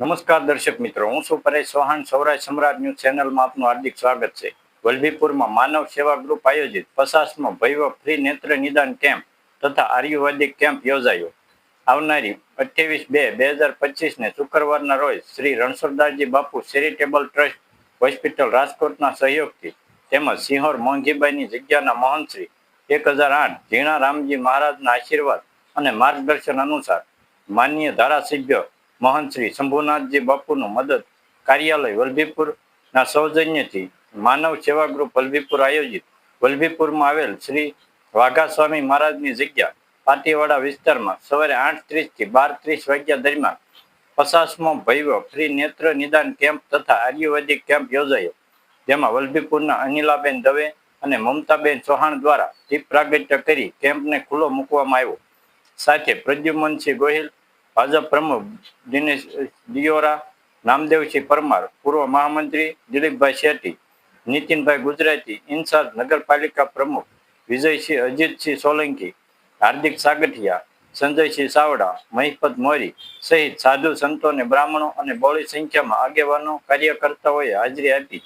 નમસ્કાર દર્શક મિત્રો, હું છું પરેશ ચૌહાણ, સૌરાષ્ટ્ર સમ્રાટ ન્યૂઝ ચેનલમાં આપનું હાર્દિક સ્વાગત છે. વલભીપુરમાં માનવ સેવા ગ્રુપ આયોજિત પચાસમો ભૈવ ફ્રી નેત્ર નિદાન કેમ્પ તથા આર્યુવેદિક કેમ્પ યોજાયો. આવનારી અઠ્યાવીસ બે બે હજાર પચીસને શુક્રવારના રોજ શ્રી રણછોડદાસજી બાપુ ચેરિટેબલ ટ્રસ્ટ હોસ્પિટલ રાજકોટના સહયોગથી તેમજ સિંહોર મોહનજીભાઈની જગ્યાના મહંતશ્રી એક હજાર આઠ ઝીણા રામજી મહારાજના આશીર્વાદ અને માર્ગદર્શન અનુસાર માનનીય ધારાસભ્ય મહંત શ્રી શંભુનાથજી બાપુનું મદદ કાર્યાલય વલભીપુરના સૌજન્યથી માનવ સેવા ગ્રુપ વલભીપુર આયોજિત. વલભીપુરમાં આવેલ શ્રી વાઘા સ્વામી મહારાજની જગ્યા પાટીવાડા વિસ્તારમાં સવારે આઠ ત્રીસથી બાર ત્રીસ વાગ્યા દરમિયાન પચાસમો ભવ્ય ફ્રી નેત્ર નિદાન કેમ્પ તથા આયુર્વેદિક કેમ્પ યોજાયો. જેમાં વલભીપુરના અનિલાબેન દવે અને મમતાબેન ચૌહાણ દ્વારા દીપ પ્રાગટ્ય કરી કેમ્પને ખુલ્લો મૂકવામાં આવ્યો. સાથે પ્રદ્યુમનસિંહ ગોહિલ ભાજપ પ્રમુખ દિનેશ દિયોરા નામદેવસિંહ પરમાર, પૂર્વ મહામંત્રી દિલીપભાઈ શેટ્ટી, નીતિનભાઈ ગુજરાતી ઇન્ચાર્જ નગરપાલિકા પ્રમુખ વિજયસિંહ, અજીતસિંહ સોલંકી, હાર્દિક સાગઠિયા, સંજયસિંહ સાવડા, મહિપત મોરી સહિત સાધુ સંતો અને બ્રાહ્મણો અને બહોળી સંખ્યામાં આગેવાનો, કાર્યકર્તાઓએ હાજરી આપી.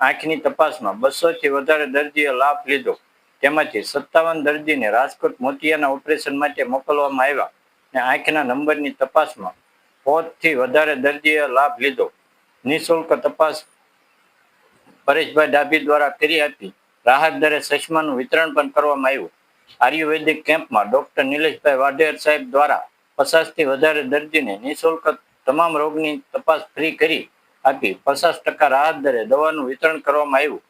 આંખની તપાસમાં બસો થી વધારે દર્દીએ લાભ લીધો. તેમાંથી સત્તાવન દર્દીને રાજકોટ મોતિયાના ઓપરેશન માટે મોકલવામાં આવ્યા. અને આંખના નંબરની તપાસમાં પોતથી વધારે દર્દીએ લાભ લીધો. નિઃશુલ્ક તપાસ પરેશભાઈ ડાભી દ્વારા કરી હતી. રાહત દરે ચશ્માનું વિતરણ પણ કરવામાં આવ્યું. આયુર્વેદિક કેમ્પમાં ડોક્ટર નિલેશભાઈ વાઢેર સાહેબ દ્વારા પચાસથી વધારે દર્દીને નિઃશુલ્ક તમામ રોગની તપાસ ફ્રી કરી આપી. પચાસ ટકા રાહત દરે દવાનું વિતરણ કરવામાં આવ્યું.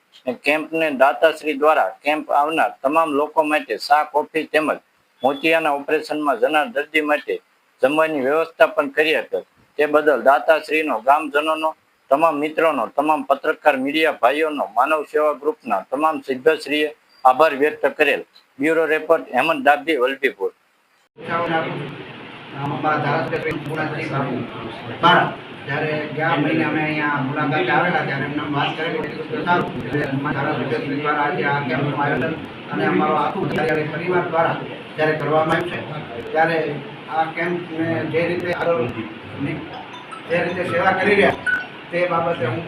કેમ્પને દાતાશ્રી દ્વારા કેમ્પ આવનાર તમામ લોકો માટે ચા કોફી તેમજ મોતિયાના ઓપરેશનમાં જનાર દર્દી માટે જમવાની વ્યવસ્થા પણ કરી હતી. તે બદલ દાતાશ્રીનો, ગામજનોનો, તમામ મિત્રોનો, તમામ પત્રકાર મીડિયા ભાઈઓનો, માનવ સેવા ગ્રુપના તમામ સભ્યશ્રીએ આભાર વ્યક્ત કરેલ. Bureau report Hemant Dabhi Vallabhipur. મહિને અમે અહીંયા મુલાકાતે આવેલા, ત્યારે એમને વાત કરેલી ધારાસભ્ય દ્વારા આજે આ કેમ્પનું આયોજન અને અમારો આખું પરિવાર દ્વારા જ્યારે કરવામાં ત્યારે આ કેમ્પને જે રીતે આગળ જે રીતે સેવા કરી રહ્યા, તે બાબતે હું